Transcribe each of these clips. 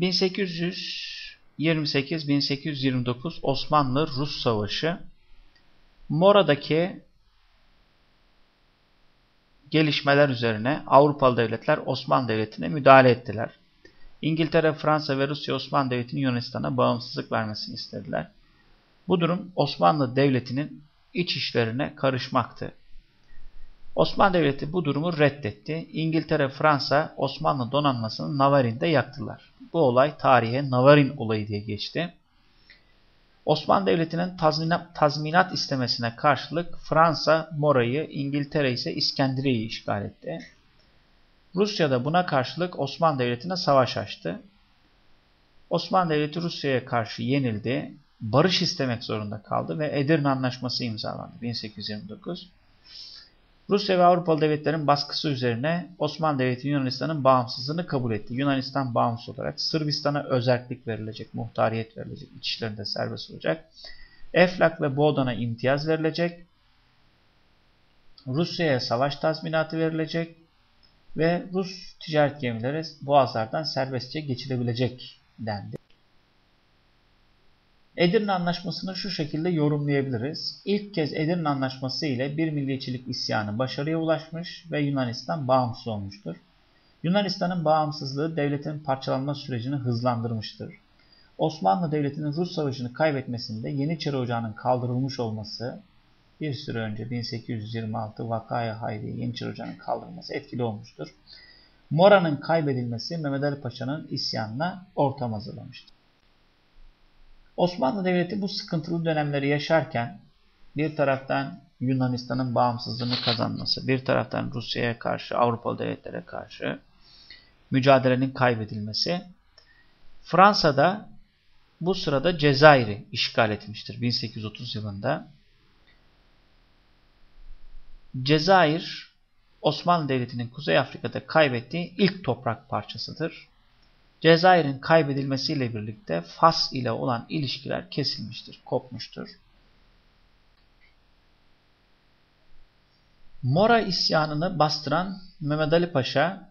1828-1829 Osmanlı-Rus Savaşı Mora'daki gelişmeler üzerine Avrupalı devletler Osmanlı Devleti'ne müdahale ettiler. İngiltere, Fransa ve Rusya Osmanlı Devleti'nin Yunanistan'a bağımsızlık vermesini istediler. Bu durum Osmanlı Devleti'nin iç işlerine karışmaktı. Osmanlı Devleti bu durumu reddetti. İngiltere, Fransa Osmanlı donanmasını Navarin'de yaktılar. Bu olay tarihe Navarin olayı diye geçti. Osmanlı Devleti'nin tazminat, tazminat istemesine karşılık Fransa Mora'yı, İngiltere ise İskenderiye'yi işgal etti. Rusya da buna karşılık Osmanlı Devleti'ne savaş açtı. Osmanlı Devleti Rusya'ya karşı yenildi, barış istemek zorunda kaldı ve Edirne Anlaşması imzalandı 1829. Rusya ve Avrupalı devletlerin baskısı üzerine Osmanlı Devleti Yunanistan'ın bağımsızlığını kabul etti. Yunanistan bağımsız olarak Sırbistan'a özellik verilecek, muhtariyet verilecek, içişlerinde serbest olacak. Eflak ve Boğdan'a imtiyaz verilecek. Rusya'ya savaş tazminatı verilecek ve Rus ticaret gemileri boğazlardan serbestçe geçilebilecek dendi. Edirne Anlaşması'nı şu şekilde yorumlayabiliriz. İlk kez Edirne Anlaşması ile bir milliyetçilik isyanı başarıya ulaşmış ve Yunanistan bağımsız olmuştur. Yunanistan'ın bağımsızlığı devletin parçalanma sürecini hızlandırmıştır. Osmanlı Devleti'nin Rus Savaşı'nı kaybetmesinde Yeniçeri Ocağı'nın kaldırılmış olması bir süre önce 1826 Vakaya Hayriye Yeniçeri Ocağı'nın kaldırılması etkili olmuştur. Mora'nın kaybedilmesi Mehmet Ali Paşa'nın isyanına ortam hazırlamıştır. Osmanlı Devleti bu sıkıntılı dönemleri yaşarken bir taraftan Yunanistan'ın bağımsızlığını kazanması, bir taraftan Rusya'ya karşı, Avrupalı devletlere karşı mücadelenin kaybedilmesi, Fransa'da bu sırada Cezayir'i işgal etmiştir 1830 yılında. Cezayir, Osmanlı Devleti'nin Kuzey Afrika'da kaybettiği ilk toprak parçasıdır. Cezayir'in kaybedilmesiyle birlikte Fas ile olan ilişkiler kesilmiştir, kopmuştur. Mora isyanını bastıran Mehmet Ali Paşa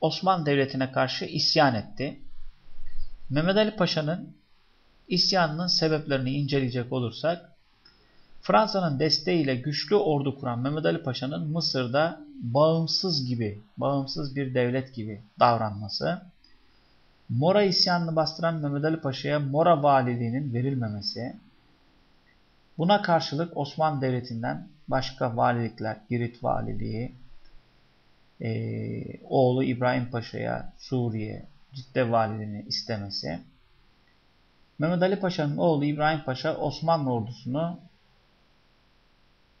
Osmanlı Devleti'ne karşı isyan etti. Mehmet Ali Paşa'nın isyanının sebeplerini inceleyecek olursak Fransa'nın desteğiyle güçlü ordu kuran Mehmet Ali Paşa'nın Mısır'da bağımsız gibi, bağımsız bir devlet gibi davranması, Mora isyanını bastıran Mehmet Ali Paşa'ya Mora valiliğinin verilmemesi, buna karşılık Osmanlı Devleti'nden başka valilikler, Girit valiliği, e, oğlu İbrahim Paşa'ya Suriye, Cidde valiliğini istemesi, Mehmet Ali Paşa'nın oğlu İbrahim Paşa Osmanlı ordusunu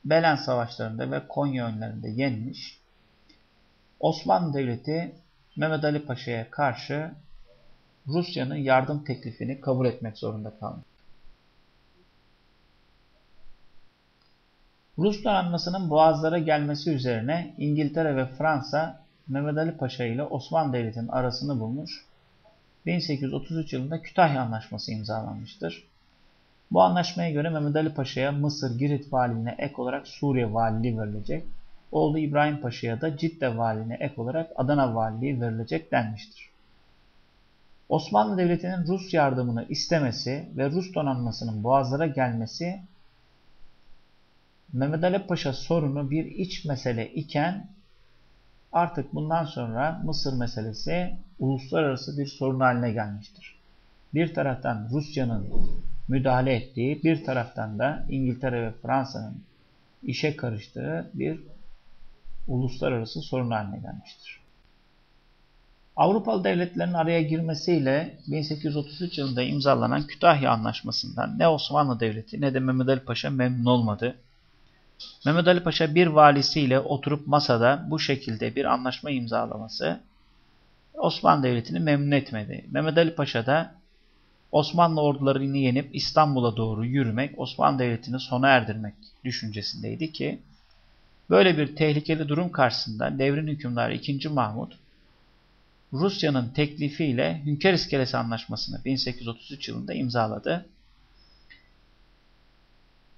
Belen savaşlarında ve Konya önlerinde yenmiş. Osmanlı Devleti Mehmet Ali Paşa'ya karşı Rusya'nın yardım teklifini kabul etmek zorunda kaldı. Rus donanmasının boğazlara gelmesi üzerine İngiltere ve Fransa Mehmet Ali Paşa ile Osmanlı Devleti'nin arasını bulmuş. 1833 yılında Kütahya Anlaşması imzalanmıştır. Bu anlaşmaya göre Mehmet Ali Paşa'ya Mısır Girit valiliğine ek olarak Suriye valiliği verilecek. Oğlu İbrahim Paşa'ya da Cidde valiliğine ek olarak Adana valiliği verilecek denmiştir. Osmanlı Devleti'nin Rus yardımını istemesi ve Rus donanmasının boğazlara gelmesi Mehmet Ali Paşa sorunu bir iç mesele iken artık bundan sonra Mısır meselesi uluslararası bir sorun haline gelmiştir. Bir taraftan Rusya'nın müdahale ettiği, bir taraftan da İngiltere ve Fransa'nın işe karıştığı bir uluslararası sorun haline gelmiştir. Avrupalı devletlerin araya girmesiyle 1833 yılında imzalanan Kütahya Anlaşması'ndan ne Osmanlı Devleti ne de Mehmet Ali Paşa memnun olmadı. Mehmet Ali Paşa bir valisiyle oturup masada bu şekilde bir anlaşma imzalaması Osmanlı Devleti'ni memnun etmedi. Mehmet Ali Paşa da Osmanlı ordularını yenip İstanbul'a doğru yürümek, Osmanlı Devleti'ni sona erdirmek düşüncesindeydi ki böyle bir tehlikeli durum karşısında devrin hükümdarı 2. Mahmut Rusya'nın teklifiyle Hünkar İskelesi Anlaşması'nı 1833 yılında imzaladı.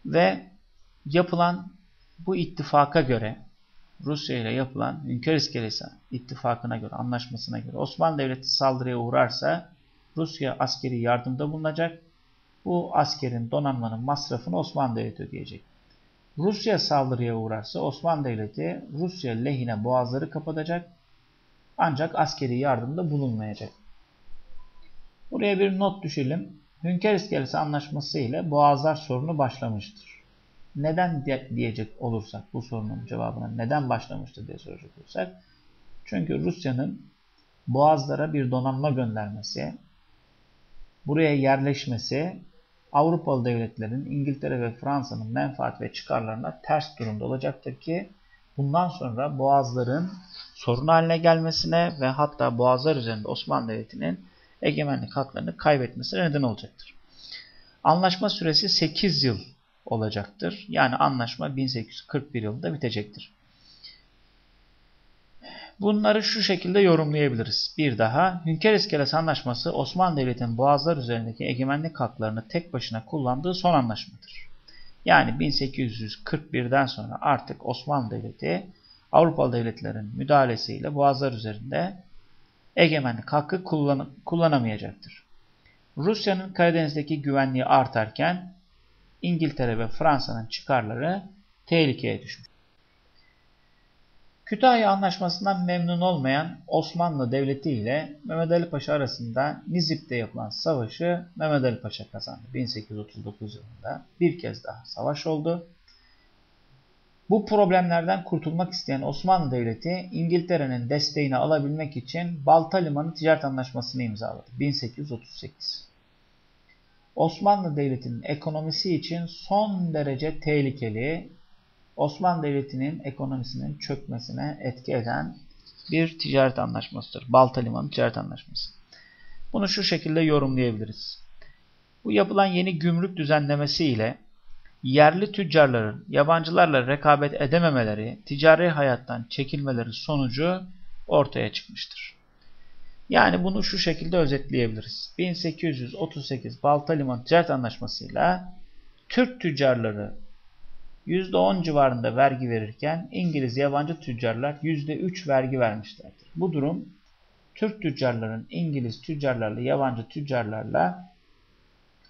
Ve yapılan bu ittifaka göre Rusya ile yapılan Hünkar İskelesi ittifakına göre, anlaşmasına göre Osmanlı Devleti saldırıya uğrarsa Rusya askeri yardımda bulunacak. Bu askerin donanmanın masrafını Osmanlı Devleti ödeyecek. Rusya saldırıya uğrarsa Osmanlı Devleti Rusya lehine boğazları kapatacak ancak askeri yardımda bulunmayacak. Buraya bir not düşelim. Hünkar İskelesi Anlaşması ile Boğazlar sorunu başlamıştır. Neden diyecek olursak bu sorunun cevabına neden başlamıştır diye soracak olursak. Çünkü Rusya'nın Boğazlara bir donanma göndermesi, buraya yerleşmesi Avrupalı devletlerin İngiltere ve Fransa'nın menfaat ve çıkarlarına ters durumda olacaktır ki bundan sonra boğazların sorun haline gelmesine ve hatta boğazlar üzerinde Osmanlı Devleti'nin egemenlik haklarını kaybetmesine neden olacaktır. Anlaşma süresi 8 yıl olacaktır. Yani anlaşma 1841 yılında bitecektir. Bunları şu şekilde yorumlayabiliriz. Bir daha, Hünkar İskelesi Anlaşması Osmanlı Devleti'nin boğazlar üzerindeki egemenlik haklarını tek başına kullandığı son anlaşmadır. Yani 1841'den sonra artık Osmanlı Devleti Avrupalı devletlerin müdahalesiyle boğazlar üzerinde egemenlik hakkı kullan kullanamayacaktır. Rusya'nın Karadeniz'deki güvenliği artarken İngiltere ve Fransa'nın çıkarları tehlikeye düşmüş. Kütahya Anlaşması'ndan memnun olmayan Osmanlı Devleti ile Mehmet Ali Paşa arasında Nizip'te yapılan savaşı Mehmet Ali Paşa kazandı. 1839 yılında bir kez daha savaş oldu. Bu problemlerden kurtulmak isteyen Osmanlı Devleti İngiltere'nin desteğini alabilmek için Balta Limanı Ticaret Anlaşması'nı imzaladı. 1838. Osmanlı Devleti'nin ekonomisi için son derece tehlikeli, Osmanlı Devleti'nin ekonomisinin çökmesine etki eden bir ticaret anlaşmasıdır. Balta Limanı Ticaret Anlaşması. Bunu şu şekilde yorumlayabiliriz. Bu yapılan yeni gümrük düzenlemesi ile yerli tüccarların yabancılarla rekabet edememeleri, ticari hayattan çekilmeleri sonucu ortaya çıkmıştır. Yani bunu şu şekilde özetleyebiliriz. 1838 Balta Liman Ticaret Anlaşması'yla Türk tüccarları %10 civarında vergi verirken İngiliz yabancı tüccarlar %3 vergi vermişlerdir. Bu durum Türk tüccarların İngiliz tüccarlarla yabancı tüccarlarla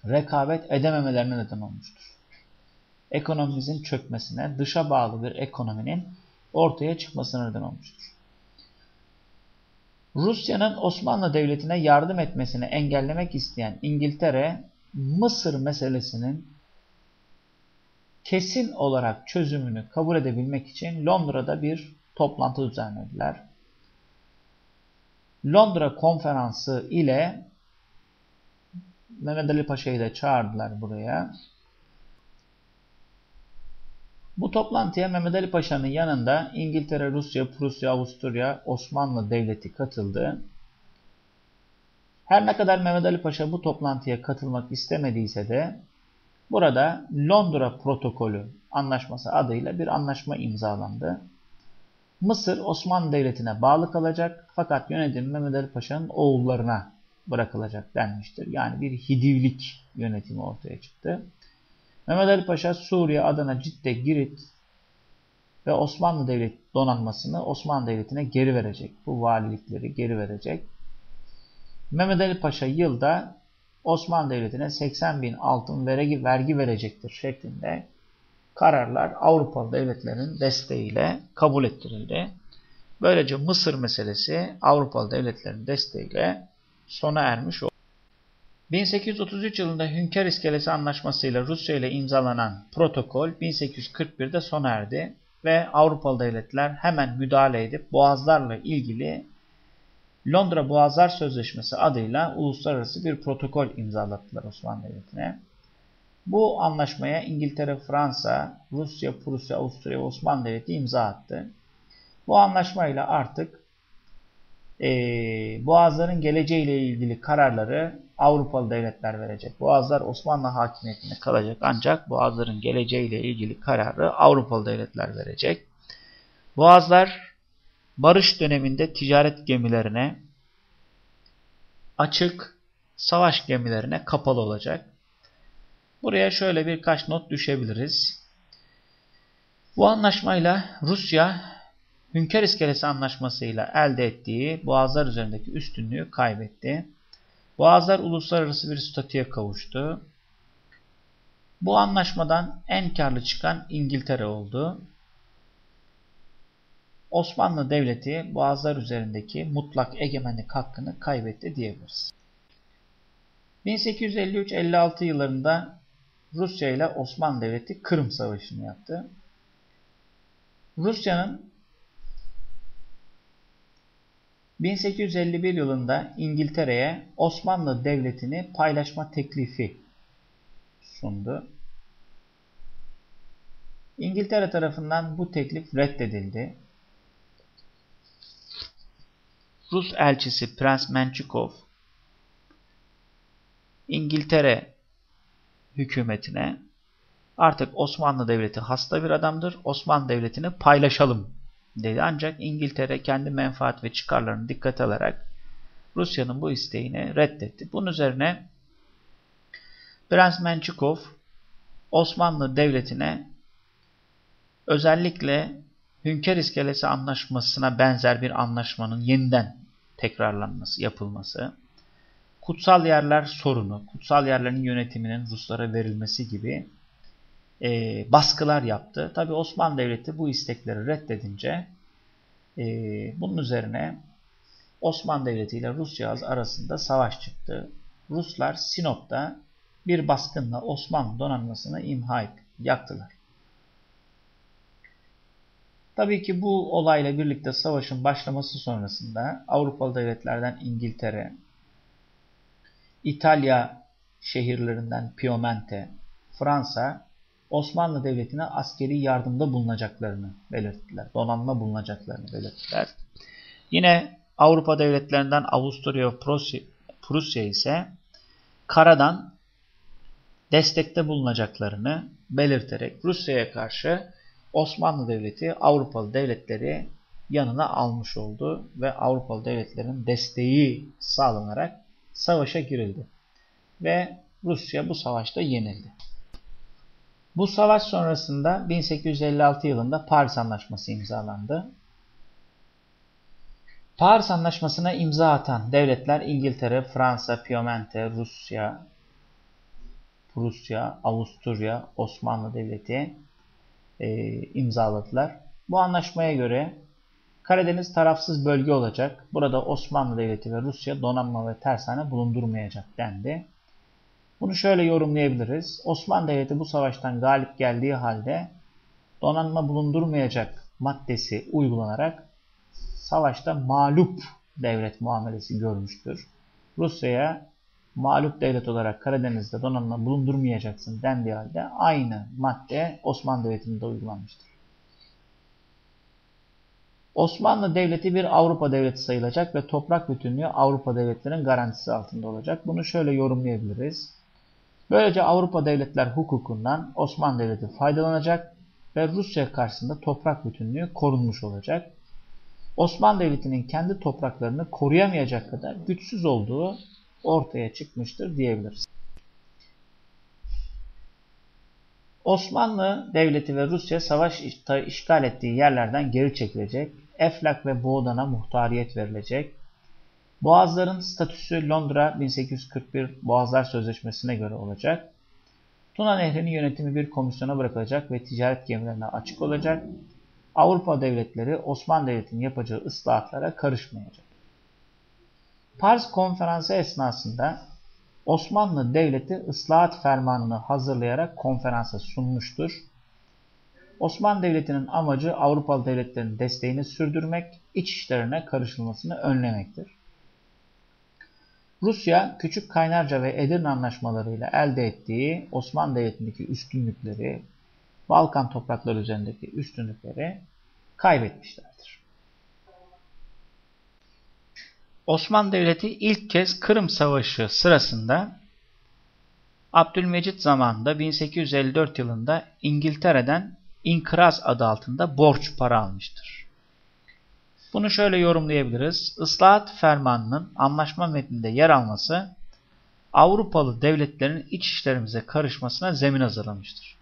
rekabet edememelerine neden olmuştur. Ekonomimizin çökmesine, dışa bağlı bir ekonominin ortaya çıkmasına neden olmuştur. Rusya'nın Osmanlı Devleti'ne yardım etmesini engellemek isteyen İngiltere, Mısır meselesinin kesin olarak çözümünü kabul edebilmek için Londra'da bir toplantı düzenlediler. Londra konferansı ile Mehmet Ali Paşa'yı da çağırdılar buraya. Bu toplantıya Mehmet Ali Paşa'nın yanında İngiltere, Rusya, Prusya, Avusturya, Osmanlı Devleti katıldı. Her ne kadar Mehmet Ali Paşa bu toplantıya katılmak istemediyse de burada Londra Protokolü anlaşması adıyla bir anlaşma imzalandı. Mısır Osmanlı Devleti'ne bağlı kalacak fakat yönetim Mehmet Ali Paşa'nın oğullarına bırakılacak denmiştir. Yani bir hidivlik yönetimi ortaya çıktı. Mehmet Ali Paşa Suriye, Adana, Cidde, Girit ve Osmanlı Devleti donanmasını Osmanlı Devleti'ne geri verecek. Bu valilikleri geri verecek. Mehmet Ali Paşa yılda Osmanlı Devleti'ne 80 bin altın vergi, vergi verecektir şeklinde kararlar Avrupalı devletlerin desteğiyle kabul ettirildi. Böylece Mısır meselesi Avrupalı devletlerin desteğiyle sona ermiş oldu. 1833 yılında Hünkar İskelesi Anlaşması ile Rusya ile imzalanan protokol 1841'de sona erdi ve Avrupalı devletler hemen müdahale edip boğazlarla ilgili Londra Boğazlar Sözleşmesi adıyla uluslararası bir protokol imzalattılar Osmanlı Devleti'ne. Bu anlaşmaya İngiltere, Fransa, Rusya, Prusya, Avusturya ve Osmanlı Devleti imza attı. Bu anlaşmayla artık e, Boğazların geleceğiyle ilgili kararları Avrupalı devletler verecek. Boğazlar Osmanlı hakimiyetinde kalacak ancak Boğazların geleceğiyle ilgili kararı Avrupalı devletler verecek. Boğazlar barış döneminde ticaret gemilerine açık, savaş gemilerine kapalı olacak. Buraya şöyle birkaç not düşebiliriz. Bu anlaşmayla Rusya Hünkar İskelesi Anlaşması'yla elde ettiği boğazlar üzerindeki üstünlüğü kaybetti. Boğazlar uluslararası bir statüye kavuştu. Bu anlaşmadan en karlı çıkan İngiltere oldu. Osmanlı Devleti boğazlar üzerindeki mutlak egemenlik hakkını kaybetti diyebiliriz. 1853-56 yıllarında Rusya ile Osmanlı Devleti Kırım Savaşı'nı yaptı. Rusya'nın 1851 yılında İngiltere'ye Osmanlı Devleti'ni paylaşma teklifi sundu. İngiltere tarafından bu teklif reddedildi. Rus elçisi Prens Menchikov İngiltere hükümetine artık Osmanlı Devleti hasta bir adamdır. Osmanlı Devleti'ni paylaşalım dedi. Ancak İngiltere kendi menfaat ve çıkarlarını dikkate alarak Rusya'nın bu isteğini reddetti. Bunun üzerine Prens Menchikov Osmanlı Devleti'ne özellikle Hünkar İskelesi Anlaşması'na benzer bir anlaşmanın yeniden tekrarlanması, yapılması, kutsal yerler sorunu, kutsal yerlerin yönetiminin Ruslara verilmesi gibi e, baskılar yaptı. Tabi Osmanlı Devleti bu istekleri reddedince e, bunun üzerine Osmanlı Devleti ile Rusya arasında savaş çıktı. Ruslar Sinop'ta bir baskınla Osmanlı donanmasını imha et, yaktılar. Tabii ki bu olayla birlikte savaşın başlaması sonrasında Avrupalı devletlerden İngiltere, İtalya şehirlerinden Piemonte, Fransa, Osmanlı Devleti'ne askeri yardımda bulunacaklarını belirttiler. Donanma bulunacaklarını belirttiler. Yine Avrupa devletlerinden Avusturya ve Prusya ise karadan destekte bulunacaklarını belirterek Rusya'ya karşı Osmanlı Devleti Avrupalı devletleri yanına almış oldu ve Avrupalı devletlerin desteği sağlanarak savaşa girildi. Ve Rusya bu savaşta yenildi. Bu savaş sonrasında 1856 yılında Paris Anlaşması imzalandı. Paris Anlaşması'na imza atan devletler İngiltere, Fransa, Piemonte, Rusya, Prusya, Avusturya, Osmanlı Devleti e, imzaladılar. Bu anlaşmaya göre Karadeniz tarafsız bölge olacak. Burada Osmanlı Devleti ve Rusya donanma ve tersane bulundurmayacak dendi. Bunu şöyle yorumlayabiliriz. Osmanlı Devleti bu savaştan galip geldiği halde donanma bulundurmayacak maddesi uygulanarak savaşta mağlup devlet muamelesi görmüştür. Rusya'ya mağlup devlet olarak Karadeniz'de donanma bulundurmayacaksın dendiği halde aynı madde Osmanlı Devleti'nde uygulanmıştır. Osmanlı Devleti bir Avrupa devleti sayılacak ve toprak bütünlüğü Avrupa devletlerinin garantisi altında olacak. Bunu şöyle yorumlayabiliriz. Böylece Avrupa devletler hukukundan Osmanlı Devleti faydalanacak ve Rusya karşısında toprak bütünlüğü korunmuş olacak. Osmanlı Devleti'nin kendi topraklarını koruyamayacak kadar güçsüz olduğu ortaya çıkmıştır diyebiliriz. Osmanlı Devleti ve Rusya savaş işgal ettiği yerlerden geri çekilecek, Eflak ve Boğdan'a muhtariyet verilecek, Boğazların statüsü Londra 1841 Boğazlar Sözleşmesi'ne göre olacak. Tuna Nehri'nin yönetimi bir komisyona bırakılacak ve ticaret gemilerine açık olacak. Avrupa devletleri Osmanlı Devleti'nin yapacağı ıslahatlara karışmayacak. Pars konferansı esnasında Osmanlı Devleti ıslahat fermanını hazırlayarak konferansa sunmuştur. Osmanlı Devleti'nin amacı Avrupalı devletlerin desteğini sürdürmek, iç işlerine karışılmasını önlemektir. Rusya, Küçük Kaynarca ve Edirne anlaşmalarıyla elde ettiği Osmanlı Devleti'ndeki üstünlükleri, Balkan toprakları üzerindeki üstünlükleri kaybetmişlerdir. Osmanlı Devleti ilk kez Kırım Savaşı sırasında Abdülmecit zamanında 1854 yılında İngiltere'den İnkraz adı altında borç para almıştır. Bunu şöyle yorumlayabiliriz. Islahat fermanının anlaşma metninde yer alması Avrupalı devletlerin iç işlerimize karışmasına zemin hazırlamıştır.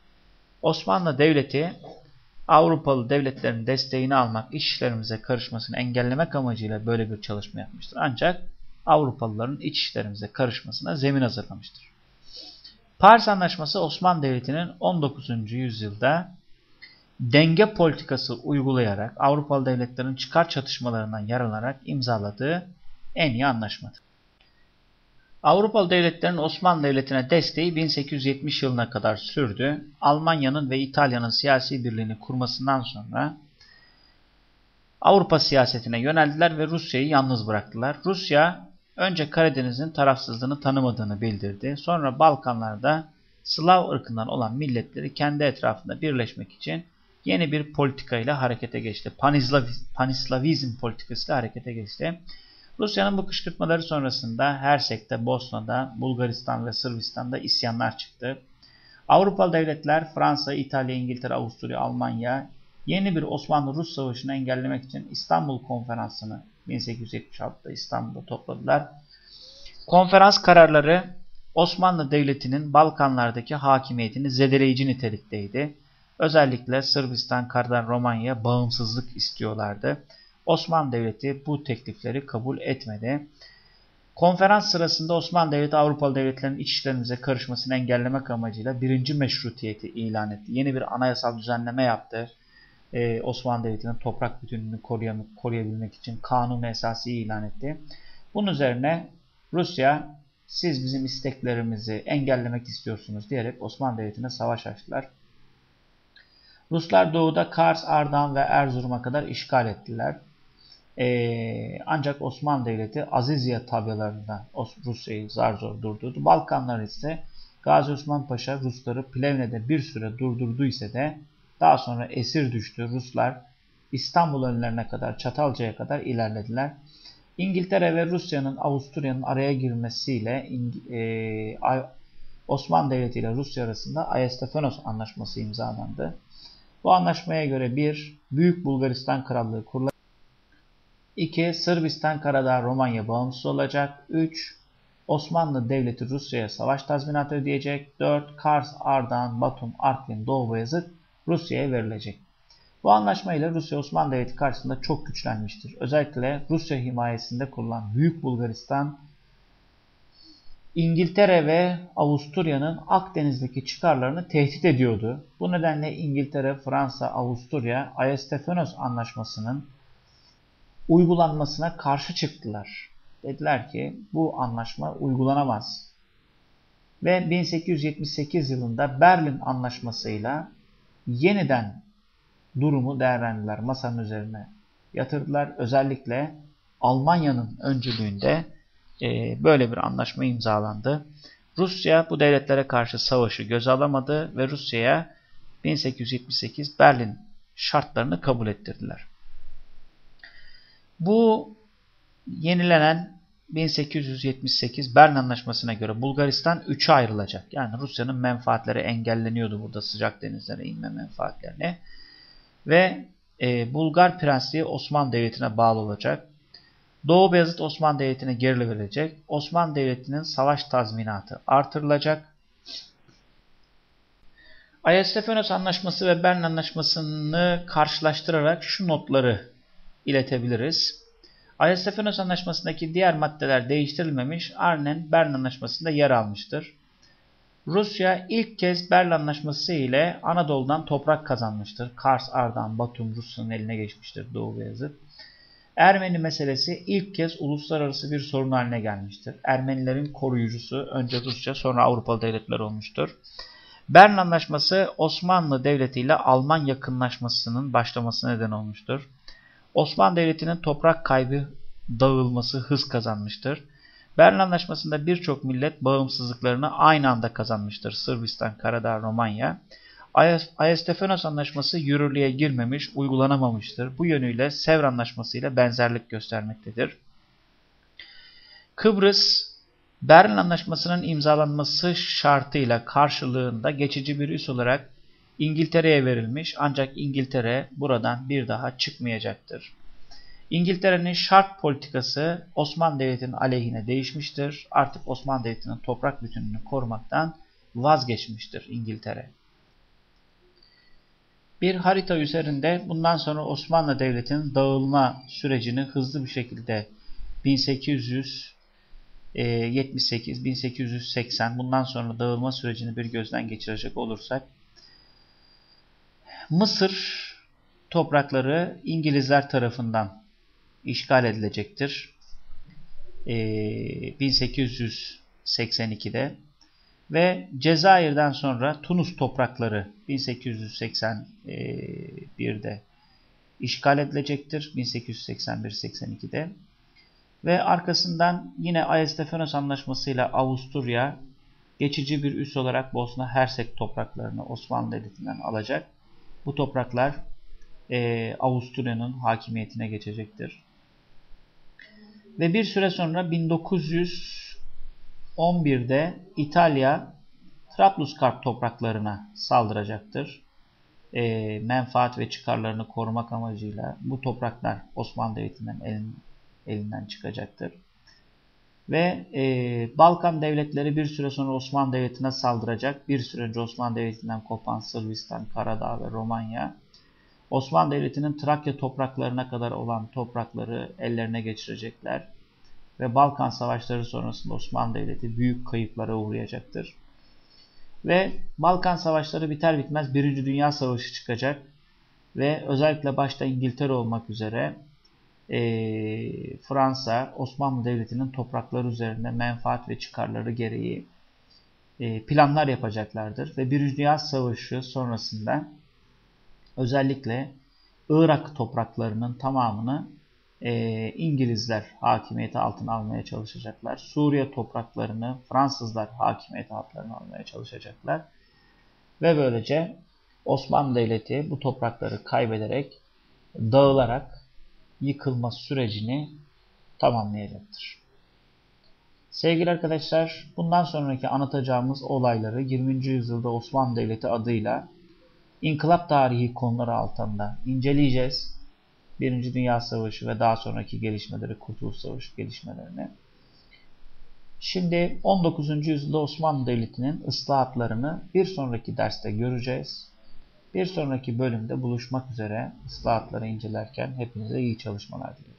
Osmanlı Devleti Avrupalı devletlerin desteğini almak, iç işlerimize karışmasını engellemek amacıyla böyle bir çalışma yapmıştır. Ancak Avrupalıların iç işlerimize karışmasına zemin hazırlamıştır. Paris Anlaşması Osmanlı Devleti'nin 19. yüzyılda denge politikası uygulayarak Avrupalı devletlerin çıkar çatışmalarından yararlanarak imzaladığı en iyi anlaşmadır. Avrupalı devletlerin Osmanlı Devleti'ne desteği 1870 yılına kadar sürdü. Almanya'nın ve İtalya'nın siyasi birliğini kurmasından sonra Avrupa siyasetine yöneldiler ve Rusya'yı yalnız bıraktılar. Rusya önce Karadeniz'in tarafsızlığını tanımadığını bildirdi. Sonra Balkanlarda Slav ırkından olan milletleri kendi etrafında birleşmek için yeni bir politikayla harekete geçti. Panislavizm politikasıyla harekete geçti. Rusya'nın bu kışkırtmaları sonrasında Hersek'te, Bosna'da, Bulgaristan ve Sırbistan'da isyanlar çıktı. Avrupalı devletler Fransa, İtalya, İngiltere, Avusturya, Almanya yeni bir Osmanlı-Rus savaşını engellemek için İstanbul Konferansı'nı 1876'da İstanbul'da topladılar. Konferans kararları Osmanlı Devleti'nin Balkanlardaki hakimiyetini zedeleyici nitelikteydi. Özellikle Sırbistan, Kardar, Romanya bağımsızlık istiyorlardı. Osmanlı Devleti bu teklifleri kabul etmedi. Konferans sırasında Osmanlı Devleti Avrupalı devletlerin iç işlerimize karışmasını engellemek amacıyla birinci meşrutiyeti ilan etti. Yeni bir anayasal düzenleme yaptı. Ee, Osmanlı Devleti'nin toprak bütünlüğünü koruyabilmek için kanun esası ilan etti. Bunun üzerine Rusya siz bizim isteklerimizi engellemek istiyorsunuz diyerek Osmanlı Devleti'ne savaş açtılar. Ruslar doğuda Kars, Ardahan ve Erzurum'a kadar işgal ettiler. Ee, ancak Osmanlı Devleti Azizya tabyalarından Rusya'yı zar zor durdurdu. Balkanlar ise Gazi Osman Paşa Rusları Plevne'de bir süre durdurdu ise de daha sonra esir düştü. Ruslar İstanbul önlerine kadar Çatalca'ya kadar ilerlediler. İngiltere ve Rusya'nın Avusturya'nın araya girmesiyle e, Osmanlı Devleti ile Rusya arasında Ayastafenos Anlaşması imzalandı. Bu anlaşmaya göre bir Büyük Bulgaristan Krallığı kurulacak. 2. Sırbistan Karadağ Romanya bağımsız olacak. 3. Osmanlı Devleti Rusya'ya savaş tazminatı ödeyecek. 4. Kars, Ardahan, Batum, Artvin, Doğu Bayezid Rusya'ya verilecek. Bu anlaşmayla Rusya Osmanlı Devleti karşısında çok güçlenmiştir. Özellikle Rusya himayesinde kurulan Büyük Bulgaristan, İngiltere ve Avusturya'nın Akdeniz'deki çıkarlarını tehdit ediyordu. Bu nedenle İngiltere, Fransa, Avusturya, Ayastefenos Anlaşması'nın uygulanmasına karşı çıktılar. Dediler ki bu anlaşma uygulanamaz. Ve 1878 yılında Berlin Anlaşması'yla yeniden durumu değerlendiler. Masanın üzerine yatırdılar. Özellikle Almanya'nın öncülüğünde e, böyle bir anlaşma imzalandı. Rusya bu devletlere karşı savaşı göze alamadı ve Rusya'ya 1878 Berlin şartlarını kabul ettirdiler. Bu yenilenen 1878 Bern Anlaşması'na göre Bulgaristan 3'e ayrılacak. Yani Rusya'nın menfaatleri engelleniyordu burada sıcak denizlere inme menfaatlerine. Ve e, Bulgar Prensliği Osmanlı Devleti'ne bağlı olacak. Doğu Beyazıt Osmanlı Devleti'ne geri verilecek. Osmanlı Devleti'nin savaş tazminatı artırılacak. Ayasofyanos Anlaşması ve Bern Anlaşması'nı karşılaştırarak şu notları iletebiliriz. Ayasofyanos Anlaşması'ndaki diğer maddeler değiştirilmemiş, Arnen Bern Anlaşması'nda yer almıştır. Rusya ilk kez Berlin Anlaşması ile Anadolu'dan toprak kazanmıştır. Kars, Ardahan, Batum Rusya'nın eline geçmiştir Doğu Beyazıt. Ermeni meselesi ilk kez uluslararası bir sorun haline gelmiştir. Ermenilerin koruyucusu önce Rusya sonra Avrupalı devletler olmuştur. Bern Anlaşması Osmanlı Devleti ile Alman yakınlaşmasının başlaması neden olmuştur. Osmanlı Devleti'nin toprak kaybı dağılması hız kazanmıştır. Berlin Anlaşması'nda birçok millet bağımsızlıklarını aynı anda kazanmıştır. Sırbistan, Karadağ, Romanya. Ayastefenos Anlaşması yürürlüğe girmemiş, uygulanamamıştır. Bu yönüyle Sevr Anlaşması ile benzerlik göstermektedir. Kıbrıs, Berlin Anlaşması'nın imzalanması şartıyla karşılığında geçici bir üs olarak İngiltere'ye verilmiş ancak İngiltere buradan bir daha çıkmayacaktır. İngiltere'nin şart politikası Osmanlı Devleti'nin aleyhine değişmiştir. Artık Osmanlı Devleti'nin toprak bütünlüğünü korumaktan vazgeçmiştir İngiltere. Bir harita üzerinde bundan sonra Osmanlı Devleti'nin dağılma sürecini hızlı bir şekilde 1878, 1880 bundan sonra dağılma sürecini bir gözden geçirecek olursak Mısır toprakları İngilizler tarafından işgal edilecektir. 1882'de ve Cezayir'den sonra Tunus toprakları 1881'de işgal edilecektir. 1881-82'de ve arkasından yine Ayasofya Anlaşması ile Avusturya geçici bir üs olarak Bosna Hersek topraklarını Osmanlı Devleti'nden alacak. Bu topraklar e, Avusturya'nın hakimiyetine geçecektir. Ve bir süre sonra 1911'de İtalya Trablusgarp topraklarına saldıracaktır. E, menfaat ve çıkarlarını korumak amacıyla bu topraklar Osmanlı Devleti'nden elin, elinden çıkacaktır. Ve e, Balkan devletleri bir süre sonra Osmanlı Devleti'ne saldıracak. Bir süre önce Osmanlı Devleti'nden kopan Sırbistan, Karadağ ve Romanya Osmanlı Devleti'nin Trakya topraklarına kadar olan toprakları ellerine geçirecekler. Ve Balkan Savaşları sonrasında Osmanlı Devleti büyük kayıplara uğrayacaktır. Ve Balkan Savaşları biter bitmez Birinci Dünya Savaşı çıkacak. Ve özellikle başta İngiltere olmak üzere e, Fransa, Osmanlı Devleti'nin toprakları üzerinde menfaat ve çıkarları gereği e, planlar yapacaklardır. Ve Birinci Dünya Savaşı sonrasında özellikle Irak topraklarının tamamını e, İngilizler hakimiyeti altına almaya çalışacaklar. Suriye topraklarını Fransızlar hakimiyeti altına almaya çalışacaklar. Ve böylece Osmanlı Devleti bu toprakları kaybederek, dağılarak yıkılma sürecini tamamlayacaktır. Sevgili arkadaşlar, bundan sonraki anlatacağımız olayları 20. yüzyılda Osmanlı Devleti adıyla İnkılap tarihi konuları altında inceleyeceğiz. Birinci Dünya Savaşı ve daha sonraki gelişmeleri, Kurtuluş Savaşı gelişmelerini. Şimdi 19. yüzyılda Osmanlı Devleti'nin ıslahatlarını bir sonraki derste göreceğiz. Bir sonraki bölümde buluşmak üzere ıslahatları incelerken hepinize iyi çalışmalar diliyorum.